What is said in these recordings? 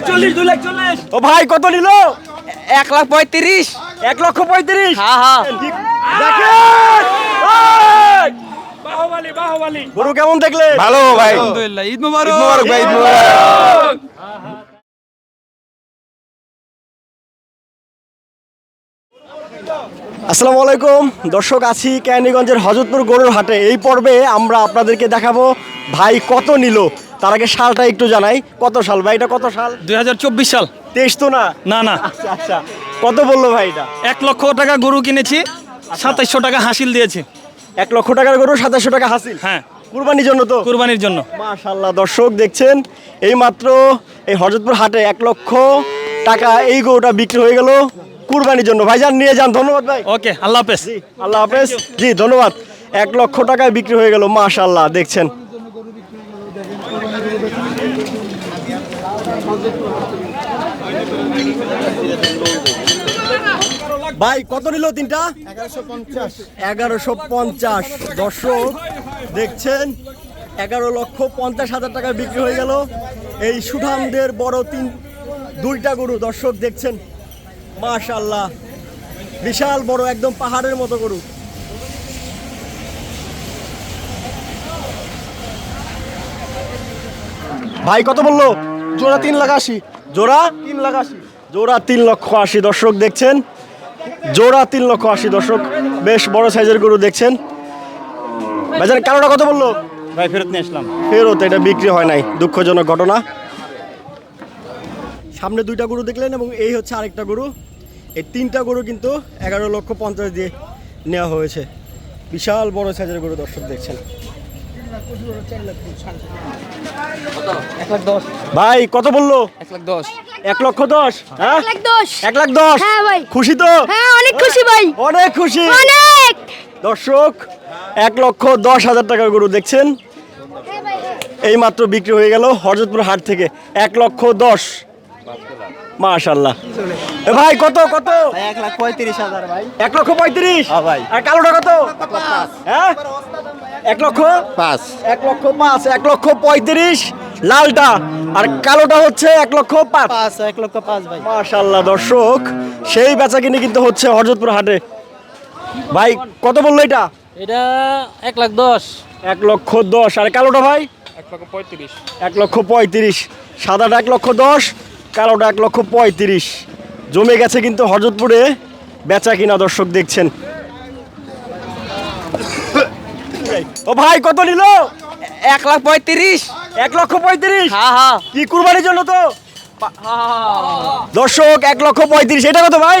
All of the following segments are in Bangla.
লাখ চল্লিশ দুই লাখ চল্লিশ। ও ভাই কত নিল? এক লাখ পঁয়ত্রিশ। এক লক্ষ পঁয়ত্রিশ? হ্যাঁ হ্যাঁ দেখেন! বাহুবালি বাহুবালি। গরু কেমন দেখলে? ভালো ভাই। আলহামদুলিল্লাহ ঈদ মুবারক। ঈদ ভাই ঈদ মোবারক। আসসালামু আলাইকুম। দর্শক আছি ক্যানিগঞ্জের হজরতপুর গরুর হাটে। এই পর্বে আমরা আপনাদেরকে দেখাবো ভাই কত নিল? তার আগে সালটা একটু জানাই। কত সাল ভাই? এটা কত সাল দুই হাজার চব্বিশ সাল। তেইশ তো না? না না। আচ্ছা আচ্ছা। কত বলল ভাই এটা? এক লক্ষ টাকা গরু কিনেছি সাতাইশশো টাকা হাসিল দিয়েছি। এক লক্ষ টাকার গরু সাতাশশো টাকা হাসিল? হ্যাঁ। কুরবানির জন্য তো? কুরবানির জন্য। মাশাল্লাহ দর্শক দেখছেন এই মাত্র এই হজরতপুর হাটে এক লক্ষ টাকা এই গরুটা বিক্রি হয়ে গেল কুরবানির জন্য। ভাইজান নিয়ে যান। ধন্যবাদ ভাই। ওকে আল্লাহ হাফেজ। আল্লাহ হাফেজ। জি ধন্যবাদ। এক লক্ষ টাকায় বিক্রি হয়ে গেল মাশাল্লাহ দেখছেন। ভাই কত নিল তিনটা? এগারোশো পঞ্চাশ। দর্শক দেখছেন এগারো লক্ষ পঞ্চাশ হাজার টাকা বিক্রি হয়ে গেল। এই সুঠামদের বড় তিন দুইটা গরু দর্শক দেখছেন। মাশাল্লাহ বিশাল বড় একদম পাহাড়ের মতো গরু। ভাই কত বলল? জোড়া তিন লাখ আশি। জোড়া তিন লাখ আশি। জোড়া তিন লক্ষ আশি দর্শক দেখছেন। জোড়া তিন লক্ষ আশি দর্শক বেশ বড় সাইজের গরু দেখছেন। ভাইজান কালোটা কত বলল? ভাই ফেরত নিয়ে আসলাম। ফেরত এটা বিক্রি হয় নাই। দুঃখজনক ঘটনা। সামনে দুইটা গরু দেখলেন এবং এই হচ্ছে আরেকটা গরু। এই তিনটা গরু কিন্তু এগারো লক্ষ পঞ্চাশ দিয়ে নেওয়া হয়েছে। বিশাল বড় সাইজের গরু দর্শক দেখছেন। ভাই কত বলল? এক লাখ দশ। এক লক্ষ দশ হ্যাঁ? এক লাখ দশ। হ্যাঁ ভাই। খুশি তো? হ্যাঁ অনেক খুশি ভাই। অনেক খুশি। অনেক। দর্শক এক লক্ষ দশ হাজার টাকার গরু দেখছেন? এই মাত্র বিক্রি হয়ে গেল হরজতপুর হাট থেকে। এক লক্ষ দশ। মাশাল্লাহ এ ভাই কত কত? এক লাখ পঁয়ত্রিশ হাজার ভাই। এক লক্ষ পঁয়ত্রিশ? হ্যাঁ ভাই। আর কালোটা কত? হ্যাঁ? এক লক্ষ পাঁচ এক লক্ষ পাঁচ এক লক্ষ পঁয়ত্রিশ লালটা আর কালোটা হচ্ছে এক লক্ষ পাঁচ পাঁচ এক লক্ষ পাঁচ ভাই মাশাল্লাহ দর্শক সেই বেচা কিনে কিন্তু হচ্ছে হরজতপুর হাটে ভাই কত বলল এটা এটা এক লাখ দশ এক লক্ষ দশ আর কালোটা ভাই এক লক্ষ পঁয়ত্রিশ এক লক্ষ পঁয়ত্রিশ সাদাটা এক লক্ষ দশ কালোটা এক লক্ষ পঁয়ত্রিশ জমে গেছে কিন্তু হরজতপুরে বেচা কিনা দর্শক দেখছেন ও ভাই কত নিল? এক লাখ পঁয়ত্রিশ। এক লক্ষ পঁয়ত্রিশ। হ্যাঁ হ্যাঁ। কি কুরবানির জন্য তো? দর্শক এক লক্ষ পঁয়ত্রিশ। এটা কত ভাই?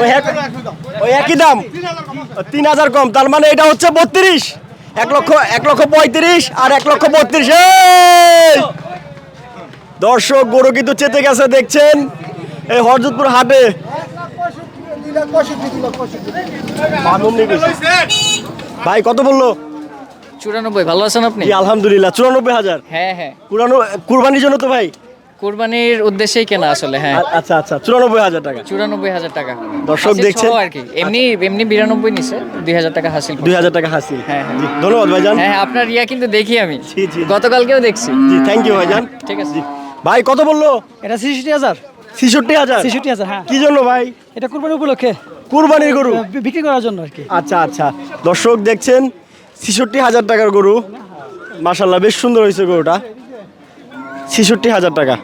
ওই ওই একই দাম। তিন হাজার কম। তার মানে এটা হচ্ছে বত্রিশ। এক লক্ষ এক লক্ষ পঁয়ত্রিশ আর এক লক্ষ বত্রিশ। দর্শক গরু কিন্তু চেতে গেছে দেখছেন? এই হরজতপুর হাটে। ভাই কত বলল? চুরানব্বই ভালো আছেন আপনি? আলহামদুলিল্লাহ চুরানব্বই হাজার। হ্যাঁ হ্যাঁ। কুরানো কুরবানির জন্য তো ভাই? কোরবানির উদ্দেশ্যেই কেনা আসলে হ্যাঁ। আচ্ছা আচ্ছা চুরানব্বই হাজার টাকা। চুরানব্বই হাজার টাকা। দর্শক দেখছেন? আর কি। এমনি এমনি বিরানব্বই নিছে দুই হাজার টাকা হাসিল দুই হাজার টাকা হাসিল। হ্যাঁ, হ্যাঁ। ধন্যবাদ ভাইজান। হ্যাঁ হ্যাঁ, আপনার ইয়া কিন্তু দেখি আমি। জি, জি। গতকালকেও দেখছি। জি থ্যাংক ইউ ভাইজান। ঠিক আছে। ভাই কত বলল? এটা ছেষট্টি হাজার। ছেষট্টি হাজার? ছেষট্টি হাজার হ্যাঁ। কি জন্য ভাই? এটা কুরবানি উপলক্ষে। কুরবানির গরু? বিক্রি করার জন্য আর কি। আচ্ছা আচ্ছা। দর্শক দেখছেন ছেষট্টি হাজার টাকার গরু। মাশাল্লাহ বেশ সুন্দর হয়েছে গরুটা। ছেষট্টি হাজার টাকা।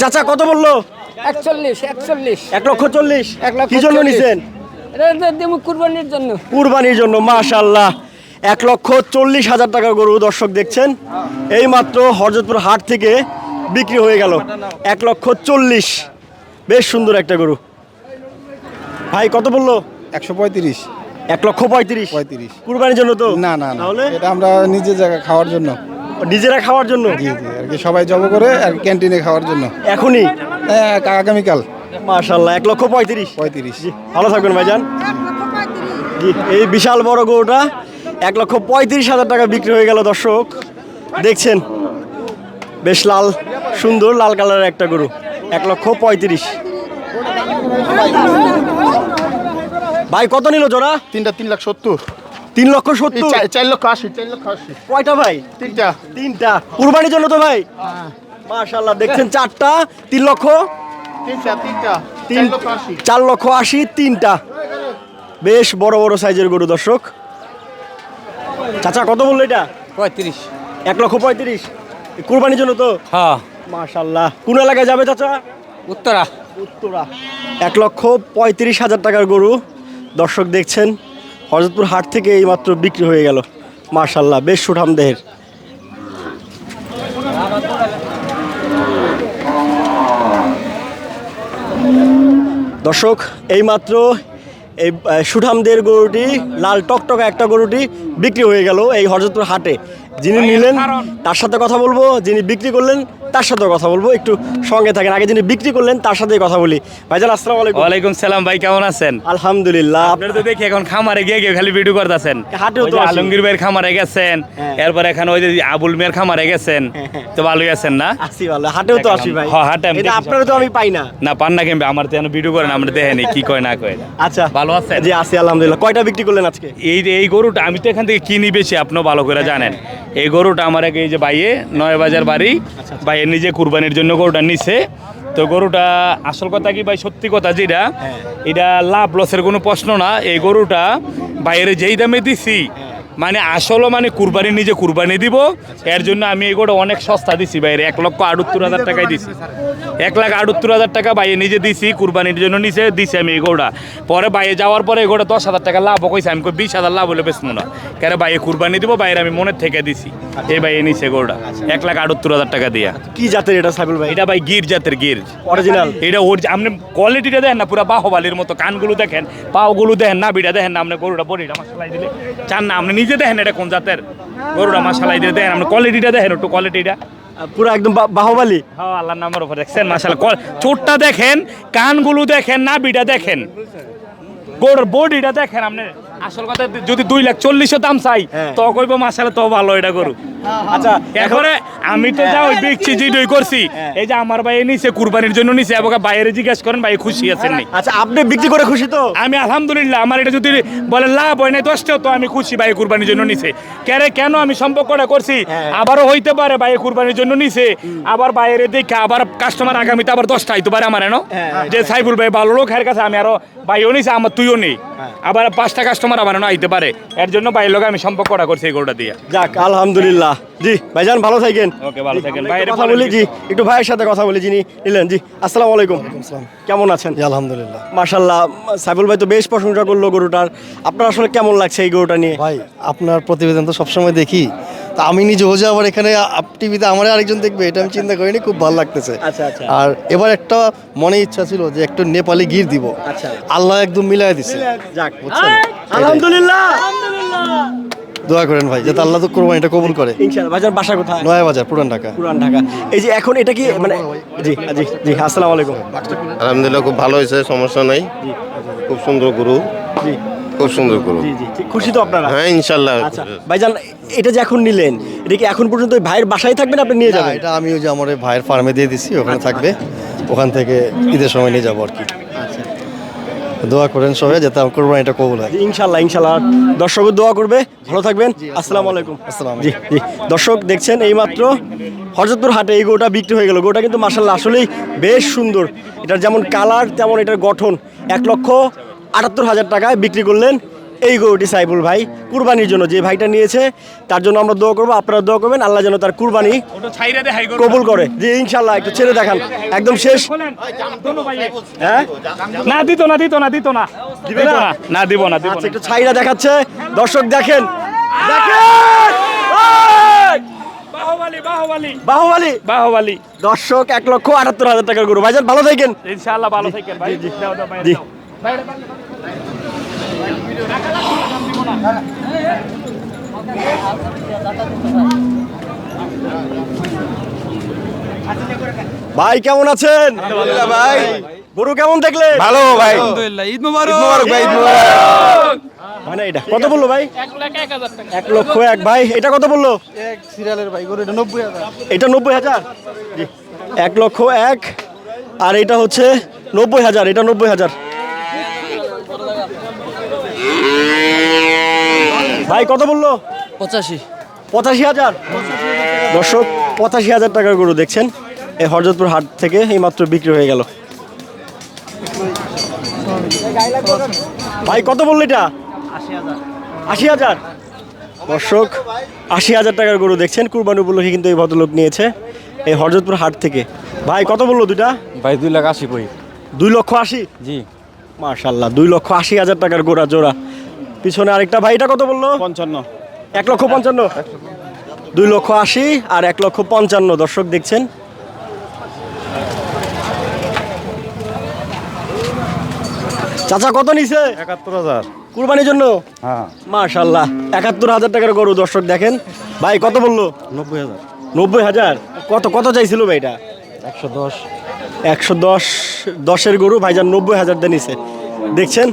চাচা কত বলল? একচল্লিশ একচল্লিশ। এক লক্ষ চল্লিশ। এক লক্ষ কি জন্য চল্লিশ। নিছেন? কুরবানির জন্য। কুরবানির জন্য মাশাল্লাহ এক লক্ষ চল্লিশ হাজার টাকা গরু দর্শক দেখছেন। এই মাত্র হরজতপুর হাট থেকে বিক্রি হয়ে গেল। এক লক্ষ চল্লিশ। বেশ সুন্দর একটা গরু। ভাই কত বলল? একশো পঁয়ত্রিশ। এক লক্ষ পঁয়ত্রিশ। পঁয়ত্রিশ। কুরবানির জন্য তো? না না তাহলে? এটা আমরা নিজের জায়গায় খাওয়ার জন্য। নিজেরা খাওয়ার জন্য? জি জি আর কি সবাই জব করে আর ক্যান্টিনে খাওয়ার জন্য। এখনই? হ্যাঁ আগামীকাল। মাশাল্লাহ এক লক্ষ পঁয়ত্রিশ। পঁয়ত্রিশ। জি ভালো থাকবেন ভাইজান। জি এই বিশাল বড় গরুটা এক লক্ষ পঁয়ত্রিশ হাজার টাকা বিক্রি হয়ে গেল দর্শক। দেখছেন? বেশ লাল। সুন্দর লাল কালারের একটা গরু। এক লক্ষ পঁয়ত্রিশ। ভাই কত নিল জোড়া? তিনটা তিন লাখ সত্তর। তিন লক্ষ সত্তর? চার লক্ষ আশি চার লক্ষ আশি। কয়টা ভাই? তিনটা। তিনটা। কুরবানির জন্য তো ভাই? মাশাল্লাহ দেখছেন চারটা তিন লক্ষ? তিনটা তিনটা। তিন চার লক্ষ আশি তিনটা। বেশ বড় বড় সাইজের গরু দর্শক। চাচা কত বলল এটা? পঁয়ত্রিশ। এক লক্ষ পঁয়ত্রিশ। কুরবানির জন্য তো? হ্যাঁ। মাশাল্লাহ কোন এলাকায় যাবে চাচা? উত্তরা। উত্তরা। এক লক্ষ পঁয়ত্রিশ হাজার টাকার গরু। দর্শক দেখছেন হরজতপুর হাট থেকে এইমাত্র বিক্রি হয়ে গেল। মাশাল্লাহ বেশ সুঠাম দেহের। দর্শক এইমাত্র এই সুঠামদের গরুটি লাল টকটকা একটা গরুটি বিক্রি হয়ে গেল এই হরজতপুর হাটে। যিনি নিলেন তার সাথে কথা বলব। যিনি বিক্রি করলেন তার সাথে কথা বলব একটু সঙ্গে থাকেন। আগে যিনি বিক্রি করলেন তার সাথে কথা বলি। ভাইজান আসসালামু আলাইকুম। ওয়ালাইকুম সালাম ভাই কেমন আছেন? আলহামদুলিল্লাহ। আপনারা তো দেখি এখন খামারে গিয়ে গিয়ে খালি ভিডিও করতেছেন। হাটেও তো আলমগীর ভাইয়ের খামারে গেছেন হ্যাঁ। এরপর এখন ওই যে আবুল মিয়ার খামারে গেছেন তো ভালোই আছেন না? আসি ভালো। হাটেও তো আসি ভাই। হ্যাঁ, হাটে এটা দেখি। আপনারও তো আমি পাই না। না পান না কেমবে আমার তো এখন ভিডিও করেন আমরা দেখেনি কি কয় না কয়। আচ্ছা। ভালো আছেন? জি আছি আলহামদুলিল্লাহ। কয়টা বিক্রি করলেন আজকে? এই এই গরুটা আমি তো এখান থেকে কিনি বেশি আপনিও ভালো করে জানেন। এই গরুটা আমার এই যে বাইয়ে নয় বাজার বাড়ি বাইয়ে নিজে কুরবানির জন্য গরুটা নিছে। তো গরুটা আসল কথা কি ভাই? সত্যি কথা যেটা এটা লাভ লসের কোনো প্রশ্ন না। এই গরুটা বাইরে যেই দামে দিছি মানে আসলে মানে কুরবানি নিজে কুরবানি দিব। এর জন্য আমি গরুটা অনেক সস্তা দিছি বাইরে এক লক্ষ আটাত্তর হাজার টাকায় দিছি। এক লাখ আটাত্তর হাজার টাকা বাইরে নিজে দিছি কুরবানির জন্য নিচে দিছি আমি এই গরুটা পরে বাইরে যাওয়ার পরে এই গরুটা দশ হাজার টাকা লাভ কইছে আমি কই বিশ হাজার লাভ হলে বেশমো না। কেন বাইরে কুরবানি দিব বাইরে আমি মনের থেকে দিছি। এই বাইরে নিচে গরুটা এক লাখ আটাত্তর হাজার টাকা দিয়া। কি জাতের এটা সাইবুল ভাই? এটা ভাই গির জাতের গির। অরিজিনাল এটা ওর আপনি কোয়ালিটিটা দেখেন না পুরো বাহবালির মতো। কানগুলো দেখেন পাওগুলো দেখেন না বিটা দেখেন না আপনি গরুটা বডিটা মাসালাই দিলে। চান না আপনি নিজে দেখেন এটা কোন জাতের? গরুরা মাসালা দিলে দেখেন আপনি কোয়ালিটিটা দেখেন একটু কোয়ালিটিটা পুরো একদম বাহবালি বাহুবালি। হ্যাঁ আল্লাহর নামের উপর দেখছেন মাসাল চোটটা দেখেন কানগুলো দেখেন না বিটা দেখেন। গরুর বডিটা দেখেন আপনি। আসল কথা যদি দুই লাখ চল্লিশও দাম চাই হ্যাঁ। তো কইব মাসালে তো ভালো এটা গরু। আচ্ছা এখন এরপরে আমি তো যা ওই দেখছি জিডই করছি। এই যে আমার ভাই নিছে কুরবানির জন্য নিছে এবং বাইরে জিজ্ঞেস করেন ভাই খুশি আছেন নি আচ্ছা আপনি বিক্রি করে খুশি তো? আমি আলহামদুলিল্লাহ আমার এটা যদি বলে লাভ হয় দশটাও তো আমি খুশি ভাই কুরবানির জন্য নিছে। কেন কেন আমি সম্পর্কটা করছি? হ্যাঁ। আবারও হইতে পারে ভাই কুরবানির জন্য নিছে। আবার বাইরে দেখে আবার কাস্টমার আগামীতে আবার দশটা হইতে পারে আমার এনো? হ্যাঁ, যে সাইবুল ভাই ভালো লোক এর কাছে আমি আরও ভাইও নিছে আমার তুইও নেই। হ্যাঁ। আবার পাঁচটা কাস্টমার আমার এনো আইতে পারে। এর জন্য ভাইয়ের লোক আমি সম্পর্কটা করছি এই গরুটা দিয়ে। যাক আলহামদুলিল্লাহ। জি ভাইজান ভালো থাকেন। ওকে ভালো থাকেন। আমরা কথা বলি জি একটু ভাইয়ের সাথে কথা বলি যিনি নিলেন। জি আসসালামু আলাইকুম। কেমন আছেন? আলহামদুলিল্লাহ। মাশাল্লাহ সাইফুল ভাই তো বেশ প্রশংসা করল গরুটার। আপনার আসলে কেমন লাগছে এই গরুটা নিয়ে? ভাই আপনার প্রতিবেদন তো সবসময় দেখি। তা আমি নিজে হোজা আবার এখানে টিভিতে আমার আরেকজন দেখবে এটা আমি চিন্তা করিনি খুব ভালো লাগতেছে। আচ্ছা, আচ্ছা। আর এবার একটা মনে ইচ্ছা ছিল যে একটু নেপালি গির দিব। আচ্ছা। আল্লাহ একদম মিলাই দিছে। যাক বুঝছেন? আলহামদুলিল্লাহ। দোয়া করেন ভাই যাতে আল্লাহ তো কোরবানিটা কবুল করে। ইনশাআল্লাহ ভাইজান বাসা কোথায়? নয়া বাজার পুরান ঢাকা। পুরান ঢাকা। এই যে এখন এটা কি মানে জি জি জি আসসালামু আলাইকুম। আলহামদুলিল্লাহ খুব ভালো হয়েছে সমস্যা নাই। খুব সুন্দর গুরু। জি। খুব সুন্দর গরু। জি জি খুশি তো আপনারা? হ্যাঁ ইনশাল্লাহ আচ্ছা ভাইজান এটা যে এখন নিলেন এটা কি এখন পর্যন্ত ওই ভাইয়ের বাসায় থাকবেন আপনি নিয়ে যাবেন? এটা আমি ওই যে আমার ওই ভাইয়ের ফার্মে দিয়ে দিছি ওখানে থাকবে। ওখান থেকে ঈদের সময় নিয়ে যাব আর কি। দোয়া করেন সবাই যাতে আমার এটা কবুল হয়। ইনশাল্লাহ ইনশাল্লাহ। দর্শক দোয়া করবে। ভালো থাকবেন। আসসালামু আলাইকুম। আসসালাম জি জি। দর্শক দেখছেন এইমাত্র হরজতপুর হাটে এই গোটা বিক্রি হয়ে গেল। গোটা কিন্তু মার্শাল্লাহ আসলেই বেশ সুন্দর। এটার যেমন কালার তেমন এটার গঠন। এক লক্ষ আটাত্তর হাজার টাকায় বিক্রি করলেন এই গরুটি সাইবুল ভাই কুরবানির জন্য যে ভাইটা নিয়েছে তার জন্য আমরা দোয়া করব আপনারা দোয়া করবেন আল্লাহ যেন তার কুরবানি কবুল করে। যে ইনশাল্লাহ একটু ছেড়ে দেখান একদম শেষ। হ্যাঁ? না দিত না দিত না দিত না। দিবে না? না দিব না দিব আচ্ছা একটু ছাইরা দেখাচ্ছে। দর্শক দেখেন। দেখেন! বাহুবালি বাহুবালি। দর্শক এক লক্ষ আটাত্তর হাজার টাকার গরু। ভাইজান ভালো থাকেন। ইনশাআল্লাহ ভালো থাকেন ভাই। জি। ভাই কেমন আছেন? ভাই। গরু কেমন দেখলেন? ভালো ভাই। ঈদ মুবারক। ভাই ঈদ মোবারক। হয় এটা কত বলল ভাই? এক লক্ষ এক। ভাই এটা কত বলল? এক সিরিয়ালের ভাই গরু এটা নব্বই হাজার। এটা নব্বই হাজার? এক লক্ষ এক। আর এটা হচ্ছে নব্বই হাজার এটা নব্বই হাজার। ভাই কত বলল? পঁচাশি। পঁচাশি হাজার? দর্শক পঁচাশি হাজার টাকার গরু দেখছেন। এই হরজতপুর হাট থেকে এইমাত্র বিক্রি হয়ে গেল। ভাই কত বলল এটা? আশি হাজার। দর্শক আশি হাজার টাকার গরু দেখছেন। কুরবানি উপলক্ষে কিন্তু এই ভদ্রলোক নিয়েছে এই হরজতপুর হাট থেকে। ভাই কত বলল দুইটা? ভাই দুই লাখ আশি বই দুই লক্ষ আশি? জি। মার্শাল্লাহ দুই লক্ষ আশি হাজার টাকার গোড়া জোড়া। পিছনে আরেকটা ভাই এটা কত বলল? পঞ্চান্ন। এক লক্ষ পঞ্চান্ন? দুই লক্ষ আশি আর এক লক্ষ পঞ্চান্ন। দর্শক দেখছেন। চাচা কত নিছে? একাত্তর হাজার। কুরবানির জন্য? হ্যাঁ। মার্শাল্লাহ একাত্তর হাজার টাকার গরু দর্শক দেখেন। ভাই কত বলল? নব্বই হাজার। নব্বই হাজার? কত কত চাইছিল ভাই এটা? একশো দশ। একশো দশ দশের গরু ভাইজান নব্বই হাজার দিয়ে নিছে। দেখছেন?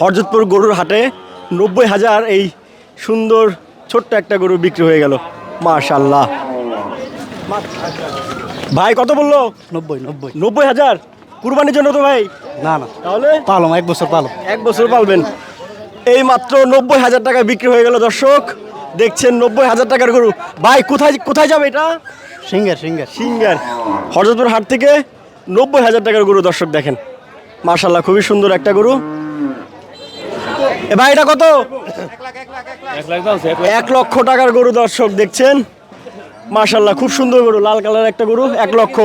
হরজতপুর গরুর হাটে নব্বই হাজার এই সুন্দর ছোট্ট একটা গরু বিক্রি হয়ে গেল। মাশাল্লাহ ভাই কত বলল? নব্বই নব্বই। নব্বই হাজার? কুরবানির জন্য তো ভাই? না না। তাহলে? পালম এক বছর পালম। এক বছর পালবেন। এই মাত্র নব্বই হাজার টাকা বিক্রি হয়ে গেল দর্শক। দেখছেন নব্বই হাজার টাকার গরু। ভাই কোথায় কোথায় যাবে এটা? Singer singer. সিঙ্গার। হরজতপুর হাট থেকে নব্বই হাজার টাকার গরু দর্শক দেখেন। মার্শাল্লাহ খুবই সুন্দর একটা গরু। ভাই এটা কত? এক লক্ষ টাকার গরু দর্শক দেখছেন। মার্শাল্লাহ খুব সুন্দর গরু লাল কালার একটা গরু এক লক্ষ।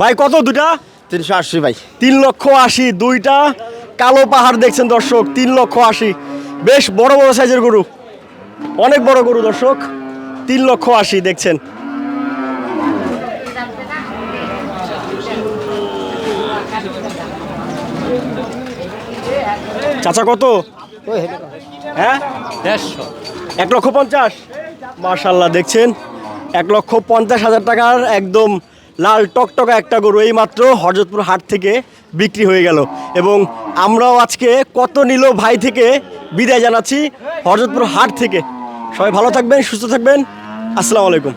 ভাই কত দুটা তিনশো আশি ভাই। তিন লক্ষ আশি দুইটা। কালো পাহাড় দেখছেন দর্শক তিন লক্ষ আশি। বেশ বড় বড় সাইজের গরু। অনেক বড় গরু দর্শক। তিন লক্ষ আশি দেখছেন। চাচা কত? হ্যাঁ? দেড়শো। এক লক্ষ পঞ্চাশ। মার্শাল্লাহ দেখছেন? এক লক্ষ পঞ্চাশ হাজার টাকার একদম লাল টকটকা একটা গরু এই মাত্র হরজতপুর হাট থেকে বিক্রি হয়ে গেল। এবং আমরাও আজকে কত নিল ভাই থেকে বিদায় জানাচ্ছি হরজতপুর হাট থেকে। সবাই ভালো থাকবেন সুস্থ থাকবেন। আসসালামু আলাইকুম।